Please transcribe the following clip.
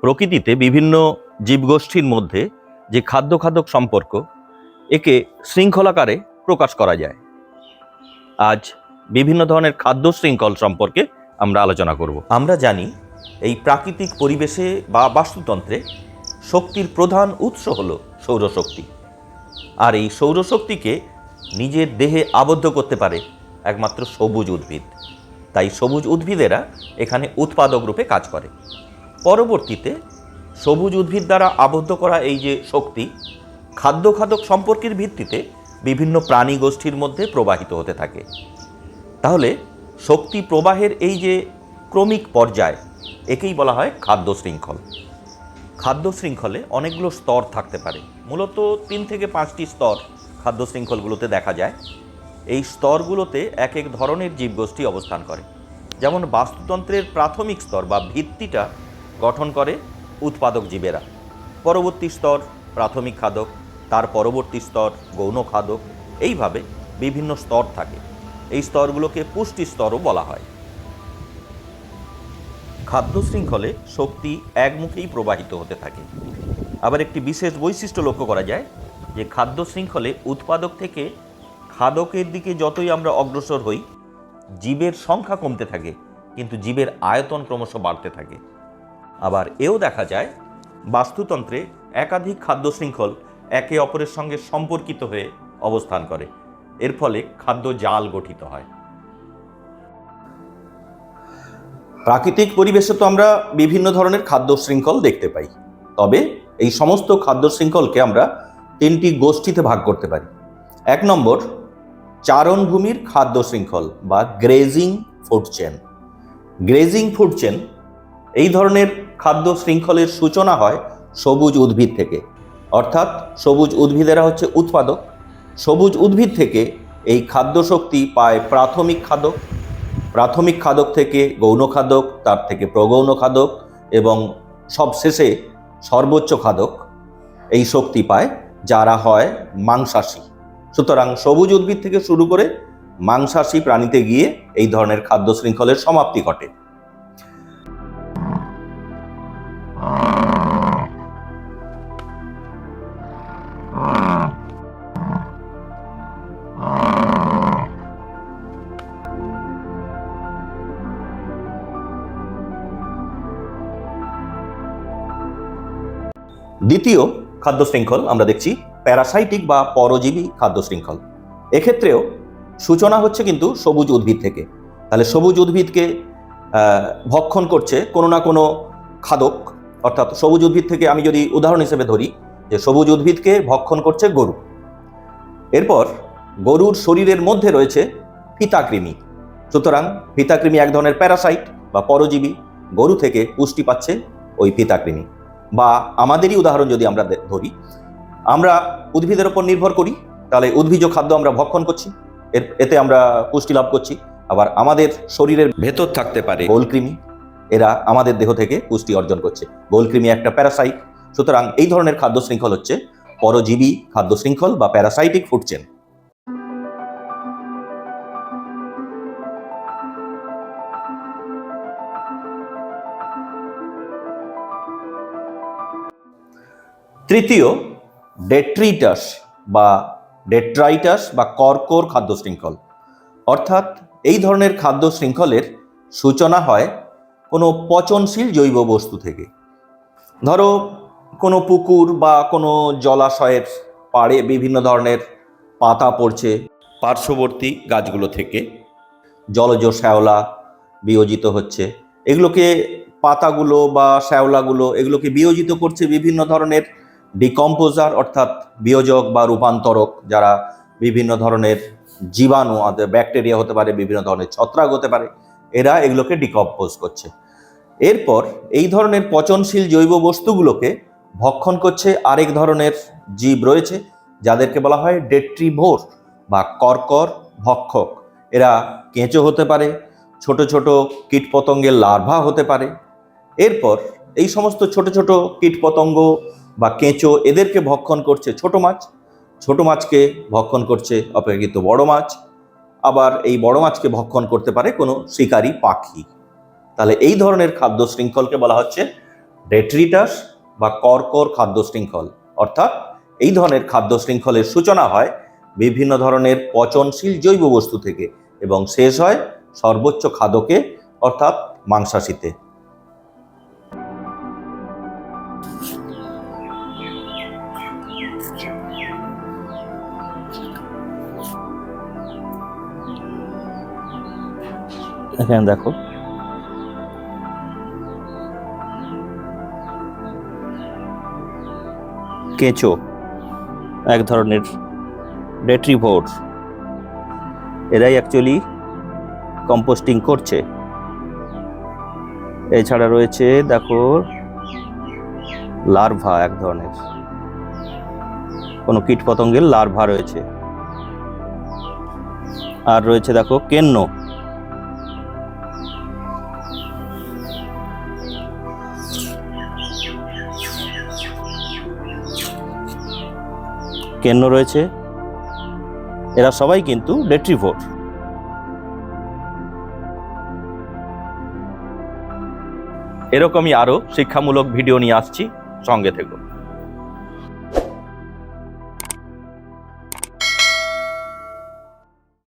প্রকৃতিতে বিভিন্ন জীবগোষ্ঠীর মধ্যে যে খাদ্য খাদক সম্পর্ক, একে শৃঙ্খলাকারে প্রকাশ করা যায়। আজ বিভিন্ন ধরনের খাদ্য শৃঙ্খল সম্পর্কে আমরা আলোচনা করব। আমরা জানি, এই প্রাকৃতিক পরিবেশে বা বাস্তুতন্ত্রে শক্তির প্রধান উৎস হলো সৌরশক্তি। আর এই সৌরশক্তিকে নিজের দেহে আবদ্ধ করতে পারে একমাত্র সবুজ উদ্ভিদ। তাই সবুজ উদ্ভিদেরা এখানে উৎপাদক রূপে কাজ করে। পরবর্তীতে সবুজ উদ্ভিদ দ্বারা আবদ্ধ করা এই যে শক্তি, খাদ্য খাদক সম্পর্কের ভিত্তিতে বিভিন্ন প্রাণী গোষ্ঠীর মধ্যে প্রবাহিত হতে থাকে। তাহলে শক্তি প্রবাহের এই যে ক্রমিক পর্যায়, একেই বলা হয় খাদ্য শৃঙ্খল। খাদ্য শৃঙ্খলে অনেকগুলো স্তর থাকতে পারে। মূলত তিন থেকে পাঁচটি স্তর খাদ্য শৃঙ্খলগুলোতে দেখা যায়। এই স্তরগুলোতে এক এক ধরনের জীবগোষ্ঠী অবস্থান করে। যেমন বাস্তুতন্ত্রের প্রাথমিক স্তর বা ভিত্তিটা গঠন করে উৎপাদক জীবেরা। পরবর্তী স্তর প্রাথমিক খাদক, তার পরবর্তী স্তর গৌণ খাদক, এইভাবে বিভিন্ন স্তর থাকে। এই স্তরগুলোকে পুষ্টি স্তরও বলা হয়। খাদ্য শৃঙ্খলে শক্তি একমুখেই প্রবাহিত হতে থাকে। আবার একটি বিশেষ বৈশিষ্ট্য লক্ষ্য করা যায় যে, খাদ্য শৃঙ্খলে উৎপাদক থেকে খাদকের দিকে যতই আমরা অগ্রসর হই, জীবের সংখ্যা কমতে থাকে, কিন্তু জীবের আয়তন ক্রমশ বাড়তে থাকে। আবার এও দেখা যায়, বাস্তুতন্ত্রে একাধিক খাদ্য শৃঙ্খল একে অপরের সঙ্গে সম্পর্কিত হয়ে অবস্থান করে। এর ফলে খাদ্য জাল গঠিত হয়। প্রাকৃতিক পরিবেশে তো আমরা বিভিন্ন ধরনের খাদ্য শৃঙ্খল দেখতে পাই। তবে এই সমস্ত খাদ্য শৃঙ্খলকে আমরা তিনটি গোষ্ঠীতে ভাগ করতে পারি। এক নম্বর, চারণভূমির খাদ্য শৃঙ্খল বা grazing food chain grazing food chain এই ধরনের খাদ্য শৃঙ্খলের সূচনা হয় সবুজ উদ্ভিদ থেকে। অর্থাৎ সবুজ উদ্ভিদেরা হচ্ছে উৎপাদক। সবুজ উদ্ভিদ থেকে এই খাদ্য শক্তি পায় প্রাথমিক খাদক। প্রাথমিক খাদক থেকে গৌণ খাদক, তার থেকে প্রগৌণ খাদক এবং সবশেষে সর্বোচ্চ খাদক এই শক্তি পায়, যারা হয় মাংসাশী। সুতরাং সবুজ উদ্ভিদ থেকে শুরু করে মাংসাশী প্রাণীতে গিয়ে এই ধরনের খাদ্য শৃঙ্খলের সমাপ্তি ঘটে। দ্বিতীয় খাদ্য শৃঙ্খল আমরা দেখছি প্যারাসাইটিক বা পরজীবী খাদ্য শৃঙ্খল। এক্ষেত্রেও সূচনা হচ্ছে কিন্তু সবুজ উদ্ভিদ থেকে। তাহলে সবুজ উদ্ভিদকে ভক্ষণ করছে কোনো না কোনো খাদক, অর্থাৎ সবুজ উদ্ভিদ থেকে আমি যদি উদাহরণ হিসেবে ধরি যে সবুজ উদ্ভিদকে ভক্ষণ করছে গরু। এরপর গরুর শরীরের মধ্যে রয়েছে ফিতাকৃমি সুতরাং ফিতাকৃমি এক ধরনের প্যারাসাইট বা পরজীবী, গরু থেকে পুষ্টি পাচ্ছে ওই ফিতাকৃমি বা আমাদেরই উদাহরণ যদি আমরা ধরি, আমরা উদ্ভিদের ওপর নির্ভর করি, তাহলে উদ্ভিজ খাদ্য আমরা ভক্ষণ করছি, এর এতে আমরা পুষ্টি লাভ করছি, আবার আমাদের শরীরের ভেতর থাকতে পারে গোলকৃমি, এরা আমাদের দেহ থেকে পুষ্টি অর্জন করছে। গোলকৃমি একটা প্যারাসাইট সুতরাং এই ধরনের খাদ্য শৃঙ্খল হচ্ছে পরজীবী খাদ্য শৃঙ্খল বা প্যারাসাইটিক ফুড চেন তৃতীয় ডেট্রিটাস বা ডেট্রাইটাস বা কর্কর খাদ্য শৃঙ্খল। অর্থাৎ এই ধরনের খাদ্য শৃঙ্খলের সূচনা হয় কোনো পচনশীল জৈব বস্তু থেকে। ধরো, কোনো পুকুর বা কোনো জলাশয়ের পাড়ে বিভিন্ন ধরনের পাতা পড়ছে পার্শ্ববর্তী গাছগুলো থেকে। জলজ শ্যাওলা বিয়োজিত হচ্ছে। এগুলোকে পাতাগুলো বা শ্যাওলাগুলো, এগুলোকে বিয়োজিত করছে বিভিন্ন ধরনের ডিকম্পোজার অর্থাৎ বিয়োজক বা রূপান্তরক, যারা বিভিন্ন ধরনের জীবাণু ব্যাকটেরিয়া হতে পারে, বিভিন্ন ধরনের ছত্রাক হতে পারে, এরা এগুলোকে ডিকম্পোজ করছে। এরপর এই ধরনের পচনশীল জৈব বস্তুগুলোকে ভক্ষণ করছে আরেক ধরনের জীব রয়েছে, যাদেরকে বলা হয় ডেট্রিভোর বা কর্কর ভক্ষক। এরা কেঁচো হতে পারে, ছোট ছোট কীটপতঙ্গের লার্ভা হতে পারে। এরপর এই সমস্ত ছোট ছোট কীটপতঙ্গ বা কেঁচো এদেরকে ভক্ষণ করছে ছোট মাছ। ছোট মাছকে ভক্ষণ করছে অপেক্ষিত বড় মাছ। আবার এই বড় মাছকে ভক্ষণ করতে পারে কোনো শিকারী পাখি। তাহলে এই ধরনের খাদ্য শৃঙ্খলকে বলা হচ্ছে ডেট্রিটাস বা কর্কর খাদ্য শৃঙ্খল। অর্থাৎ এই ধরনের খাদ্য শৃঙ্খলের সূচনা হয় বিভিন্ন ধরনের পচনশীল জৈব বস্তু থেকে এবং শেষ হয় সর্বোচ্চ খাদকে, অর্থাৎ মাংসাশীতে। এখানে দেখো। কেঁচো, এক ধরনের ডেট্রিভোর এরাই অ্যাকচুয়ালি কম্পোস্টিং করছে। এছাড়া রয়েছে, দেখো লার্ভা এক ধরনের। কোনো কীট পতঙ্গের লার্ভা রয়েছে। আর রয়েছে, দেখো, কেন্ন। কেন্ন রয়েছে? এরা সবাই কিন্তু ডেট্রিভোর এরকমই আরও শিক্ষামূলক ভিডিও নিয়ে আসছি। সঙ্গে থেকো।